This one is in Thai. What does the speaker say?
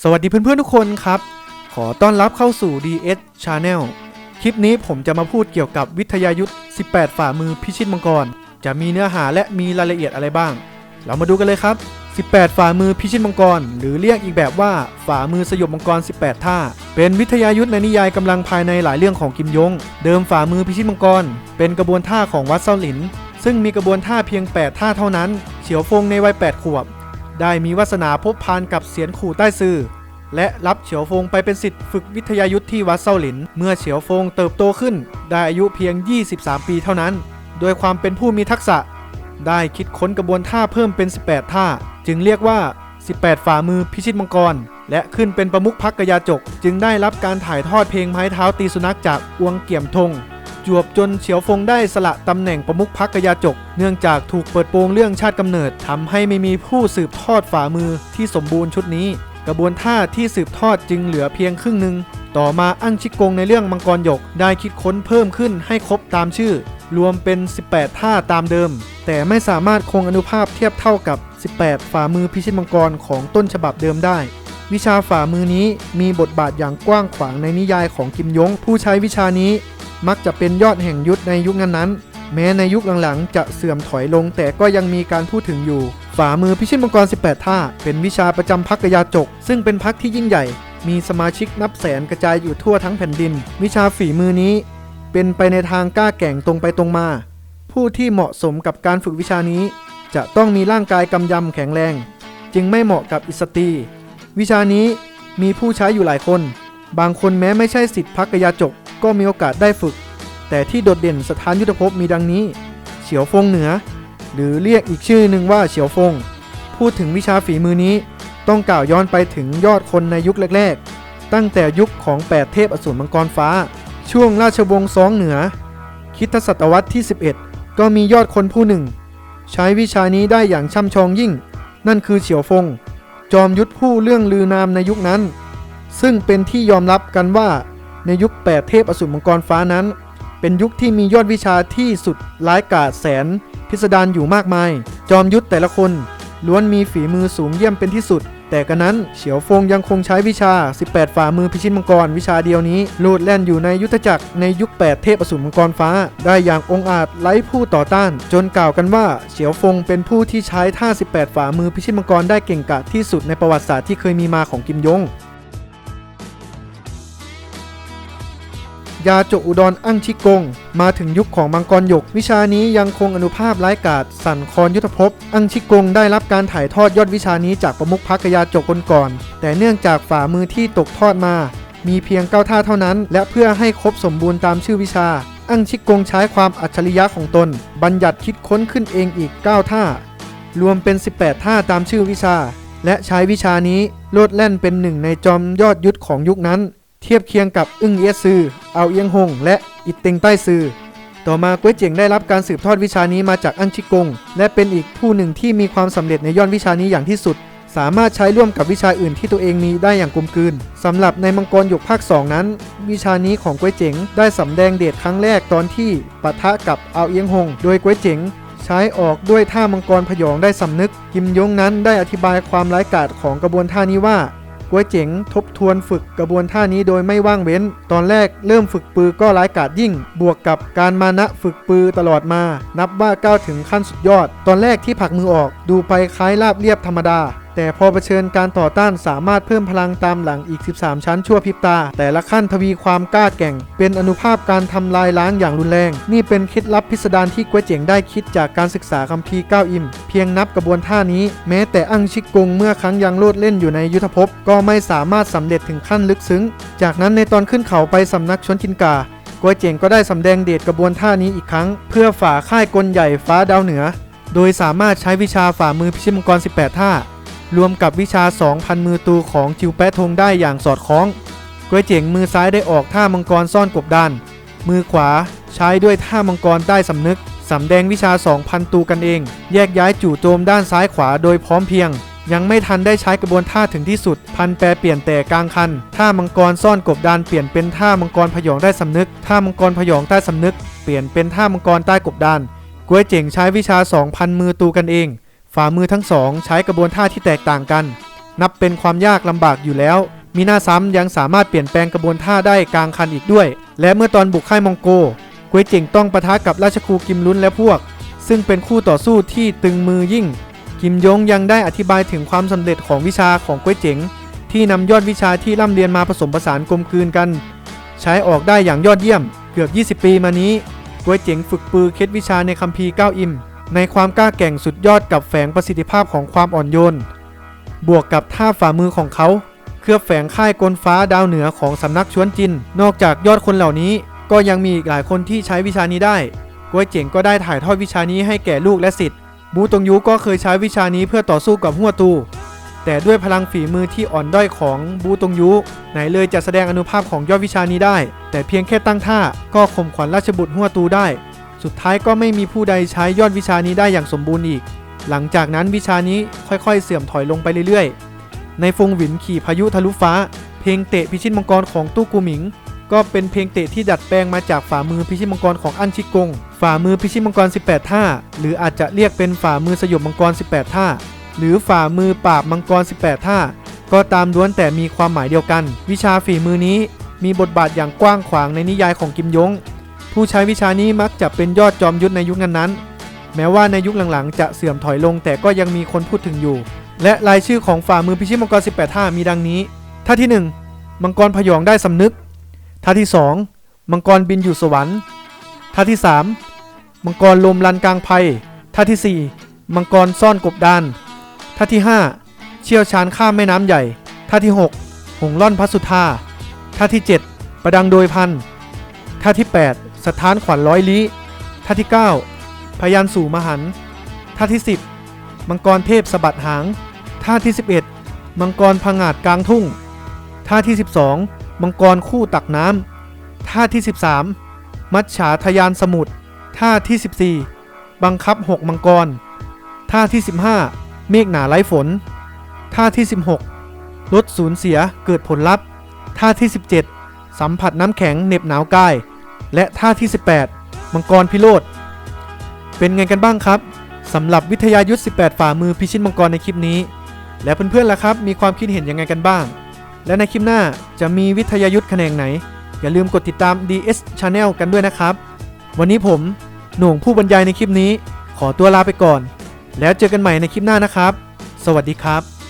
สวัสดีเพื่อนๆทุกคนครับ ขอต้อนรับเข้าสู่ DS Channel คลิปนี้ผมจะมาพูดเกี่ยวกับวิทยายุทธ18 ฝ่ามือพิชิตมังกร จะมีเนื้อหาและมีรายละเอียดอะไรบ้าง เรามาดูกันเลยครับ 18 ฝ่ามือพิชิตมังกร หรือเรียกอีกแบบว่าฝ่ามือสยบมังกร 18 ท่า เป็นวิทยายุทธในนิยายกำลังภายในหลายเรื่องของกิมยง เดิมฝ่ามือพิชิตมังกร เป็นกระบวนท่าของวัดเซาหลิน ซึ่งมีกระบวนท่าเพียง 8 ท่าเท่านั้น เฉียวฟงในวัย 8 ขวบ ได้มีวาสนาพบพานกับเสียนขู่ใต้ซื่อและรับเฉียวฟงไปเป็นสิทธิ์ฝึกวิทยายุทธที่วัดเซาหลิน เมื่อเฉียวฟงเติบโตขึ้น ได้อายุเพียง 23 ปีเท่านั้น โดยความเป็นผู้มีทักษะ ได้คิดค้นกระบวนท่าเพิ่มเป็น 18 ท่า จึงเรียกว่า 18 ฝ่ามือพิชิตมังกร และขึ้นเป็นประมุขพักกยาจก จึงได้รับการถ่ายทอดเพลงไม้เท้าตีสุนัขจากอวงเกี่ยมทง จวบจนเฉียวฟงได้สละตำแหน่งประมุขพักกยาจก เนื่องจากถูกเปิดโปงเรื่องชาติกำเนิดทำให้ไม่มีผู้สืบทอดฝ่ามือที่สมบูรณ์ชุดนี้ กระบวนท่าที่สืบทอดจึงเหลือเพียงครึ่งหนึ่งต่อมาอั้งชิกงในเรื่องมังกรหยกได้คิดค้นเพิ่มขึ้นให้ครบตามชื่อ รวมเป็น 18 ท่าตามเดิม แต่ไม่สามารถคงอนุภาพเทียบเท่ากับ 18 ฝ่ามือพิชิตมังกรของต้นฉบับเดิมได้วิชาฝ่ามือนี้มีบทบาทอย่างกว้างขวางในนิยายของกิมยง ผู้ใช้วิชานี้ มักจะเป็นยอดแห่งยุทธในยุคนั้นๆ แม้ในยุคหลังๆ จะเสื่อมถอยลงแต่ก็ยังมีการพูดถึงอยู่ ฝ่ามือพิชิตมังกร 18 ท่า เป็นวิชาประจำพักกยาจก ซึ่งเป็นพักที่ยิ่งใหญ่ มีสมาชิกนับแสนกระจายอยู่ทั่วทั้งแผ่นดิน วิชาฝีมือนี้ เป็นไปในทางกล้าแก่งตรงไปตรงมา ผู้ที่เหมาะสมกับการฝึกวิชานี้ จะต้องมีร่างกายกำยำแข็งแรง จึงไม่เหมาะกับอิสตี วิชานี้มีผู้ใช้อยู่หลายคน บางคนแม้ไม่ใช่สิทธิพักกยาจกก็มีโอกาสได้ฝึก แต่ที่โดดเด่นสถานยุทธภพมีดังนี้ เฉียวฟงเหนือ หรือเรียกอีกชื่อหนึ่งว่าเฉียวฟง พูดถึงวิชาฝีมือนี้ ต้องกล่าวย้อนไปถึงยอดคนในยุคแรก ๆ ตั้งแต่ยุคของ 8 เทพอสูรมังกรฟ้า ช่วงราชวงศ์ซองเหนือคริดศตวรรษที่ 11 ก็มียอดคนผู้หนึ่ง ใช้วิชานี้ได้อย่างช่ำชองยิ่ง นั่นคือเฉียวฟง จอมยุทธผู้เรื่องลือนามในยุคนั้น ซึ่งเป็นที่ยอมรับกันว่าในยุค 8 เทพอสูรมังกรฟ้านั้น เป็นยุคที่มียอดวิชาที่สุดร้ายกาจแสน พิสดารอยู่มากมาย จอมยุทธแต่ละคนล้วนมีฝีมือสูงเยี่ยมเป็นที่สุด แต่กระนั้นเฉียวฟงยังคงใช้วิชา 18 ฝ่ามือพิชิตมังกรวิชาเดียวนี้โลดแล่นอยู่ในยุทธจักรในยุค 8 เทพอสูรมังกรฟ้า ได้อย่างองอาจไร้ผู้ต่อต้าน จนกล่าวกันว่าเฉียวฟงเป็นผู้ที่ใช้ท่า 18 ฝ่ามือพิชิตมังกรได้เก่งกาจที่สุดในประวัติศาสตร์ที่เคยมีมาของกิมยง ยาจอุดรอั้งชิกง มาถึงยุคของมังกรหยก วิชานี้ยังคงอนุภาพร้ายกาจสั่นคอนยุทธภพ อั้งชิกงได้รับการถ่ายทอดยอดวิชานี้จากประมุขพักยาจกคนก่อน แต่เนื่องจากฝ่ามือที่ตกทอดมา มีเพียงเก้าท่าเท่านั้น และเพื่อให้ครบสมบูรณ์ตามชื่อวิชา อั้งชิกงใช้ความอัจฉริยะของตน บัญญัติคิดค้นขึ้นเองอีก 9 ท่า รวมเป็น 18 ท่าตามชื่อวิชา และใช้วิชานี้โลดแล่นเป็นหนึ่งในจอมยอดยุทธของยุคนั้น เทียบเคียงกับอึ้งเอียซือเอาเอียงหง และอิดเต็งใต้ซือต่อมาก้วยเจ๋งได้รับการสืบทอดวิชานี้มาจากอั้งชิกง และเป็นอีกผู้หนึ่งที่มีความสำเร็จในย่อนวิชานี้อย่างที่สุด สามารถใช้ร่วมกับวิชาอื่นที่ตัวเองมีได้อย่างกลมกลืนสำหรับในมังกรหยกภาค 2 นั้น วิชานี้ของก้วยเจ๋งได้สำแดงเดชครั้งแรกตอนที่ปะทะกับเอาเอียงหง โดยก้วยเจ๋งใช้ออกด้วยท่ามังกรพยองได้สำนึกกิมยงนั้นได้อธิบายความร้ายกาจของกระบวนท่านี้ว่า ก๋วยเจ๋งทบทวนฝึกกระบวนท่านี้โดยไม่ว่างเว้น ตอนแรกเริ่มฝึกปือก็ร้ายกาจยิ่ง บวกกับการมานะฝึกปือตลอดมา นับว่าก้าวถึงขั้นสุดยอด ตอนแรกที่ผลักมือออก ดูไปคล้ายราบเรียบธรรมดา แต่พอเผชิญการต่อต้านสามารถเพิ่มพลังตามหลังอีก 13 ชั้นชั่วพริบตา แต่ละขั้นทวีความกล้าแกร่ง เป็นอนุภาพการทำลายล้างอย่างรุนแรง นี่เป็นเคล็ดลับพิสดารที่กวยเจ๋งได้คิดจากการศึกษาคัมภีร์เก้าอิม เพียงนับกระบวนท่านี้ แม้แต่อั้งชิกกงเมื่อครั้งยังโลดเล่นอยู่ในยุทธภพ ก็ไม่สามารถสำเร็จถึงขั้นลึกซึ้ง จากนั้นในตอนขึ้นเขาไปสำนักชนจินกากวยเจ๋งก็ได้สำแดงเดชกระบวนท่านี้อีกครั้ง เพื่อฝ่าค่ายกลใหญ่ฟ้าดาวเหนือ โดยสามารถใช้วิชาฝ่ามือพิชิตมังกร 18 ท่า รวมกับวิชา 2,000 มือตูของจิวแปะทงได้อย่างสอดคล้องกวยเจ๋งมือซ้ายได้ออกท่ามังกรซ่อนกบดาน มือขวาใช้ด้วยท่ามังกรใต้สำนึกสำแดงวิชา 2,000 ตูกันเอง แยกย้ายจู่โจมด้านซ้ายขวาโดยพร้อมเพียง ยังไม่ทันได้ใช้กระบวนท่าถึงที่สุด พันแปรเปลี่ยนแต่กลางคัน ท่ามังกรซ่อนกบดานเปลี่ยนเป็นท่ามังกรพยองได้สำนึก ท่ามังกรพยองใต้สำนึก เปลี่ยนเป็นท่ามังกรใต้กบดานกวยเจ๋งใช้วิชา 2,000 มือตูกันเอง ฝ่ามือทั้งสองใช้กระบวนท่าที่แตกต่างกัน นับเป็นความยากลำบากอยู่แล้ว มีหน้าซ้ำยังสามารถเปลี่ยนแปลงกระบวนท่าได้กลางคันอีกด้วย และเมื่อตอนบุกค่ายมองโกกวยเจ๋งต้องปะทะกับราชครูกิมลุนและพวก ซึ่งเป็นคู่ต่อสู้ที่ตึงมือยิ่ง กิมยงยังได้อธิบายถึงความสำเร็จของวิชาของกวยเจ๋งที่นำยอดวิชาที่ร่ำเรียนมาผสมผสานกลมกลืนกัน ใช้ออกได้อย่างยอดเยี่ยม เกือบ 20 ปีมานี้กวยเจ๋งฝึกปือเคล็ดวิชาในคัมภีร์เก้าอิม ในความกล้าแกร่งสุดยอดกับแฝงประสิทธิภาพของความอ่อนโยน บวกกับท่าฝ่ามือของเขา เคลือบแฝงค่ายกลฟ้าดาวเหนือของสำนักชวนจิน นอกจากยอดคนเหล่านี้ก็ยังมีอีกหลายคนที่ใช้วิชานี้ได้กวยเจ๋งก็ได้ถ่ายทอดวิชานี้ให้แก่ลูกและสิทธิ์ บูตงยูก็เคยใช้วิชานี้เพื่อต่อสู้กับหัวตู แต่ด้วยพลังฝีมือที่อ่อนด้อยของบูตงยุไหนเลยจะแสดงอนุภาพของยอดวิชานี้ได้ แต่เพียงแค่ตั้งท่าก็ข่มขวัญราชบุตรหัวตูได้ สุดท้ายก็ไม่มีผู้ใดใช้ยอดวิชานี้ได้อย่างสมบูรณ์อีก หลังจากนั้นวิชานี้ค่อยๆ เสื่อมถอยลงไปเรื่อยๆ ในฟงหวินขี่พายุทะลุฟ้า เพลงเตะพิชิตมังกรของตู้กูหมิง ก็เป็นเพลงเตะที่ดัดแปลงมาจากฝ่ามือพิชิตมังกรของอันชิกง ฝ่ามือพิชิตมังกร 18 ท่า หรืออาจจะเรียกเป็นฝ่ามือสยบมังกร 18 ท่า หรือฝ่ามือปราบมังกร 18 ท่า ก็ตามล้วนแต่มีความหมายเดียวกัน วิชาฝีมือนี้มีบทบาทอย่างกว้างขวางในนิยายของกิมยง ผู้ใช้วิชานี้มักจะเป็นยอดจอมยุทธในยุคนั้นๆ แม้ว่าในยุคหลังๆ จะเสื่อมถอยลงแต่ก็ยังมีคนพูดถึงอยู่ และรายชื่อของฝ่ามือพิชิตมังกร 18 ท่ามีดังนี้ ท่าที่ 1 มังกรพยองได้สำนึก ท่าที่ 2 มังกรบินอยู่สวรรค์ ท่าที่ 3 มังกรลมลันกลางภัย ท่าทีสี่4 มังกรซ่อนกบดาน ท่าที่ 5 เชี่ยวชาญข้ามแม่น้ำใหญ่ ท่าที่ 6 หงล่อนพัสุธาท่าที่ 7 ประดังโดยพัน ท่าที่ 8 สถานขวัญร้อยลี้ท่าที่ 9 พยานสู่มหันท่าที่ 10 มังกรเทพสะบัดหางท่าที่ 11 มังกรผงาดกลางทุ่งท่าที่ 12 มังกรคู่ตักน้ำท่าที่ 13 มัจฉาทยานสมุทรท่าที่ 14 บังคับ 6 มังกร ท่าที่ 15 เมฆหนาไร้ฝน ท่าที่ 16 ลดสูญเสียเกิดผลลัพธ์ ท่าที่ 17 สัมผัสน้ำแข็งเหน็บหนาวกาย และท่าที่ 18 มังกรพิโรธเป็นไงกันบ้างครับสำหรับวิทยายุทธ18 ฝ่ามือพิชิตมังกรในคลิปนี้ และเพื่อนๆล่ะครับ มีความคิดเห็นยังไงกันบ้าง และในคลิปหน้าจะมีวิทยายุทธแขนงไหน อย่าลืมกดติดตาม DS Channel กันด้วยนะครับ วันนี้ผมหน่วงผู้บรรยายในคลิปนี้ ขอตัวลาไปก่อน แล้วเจอกันใหม่ในคลิปหน้านะครับ สวัสดีครับ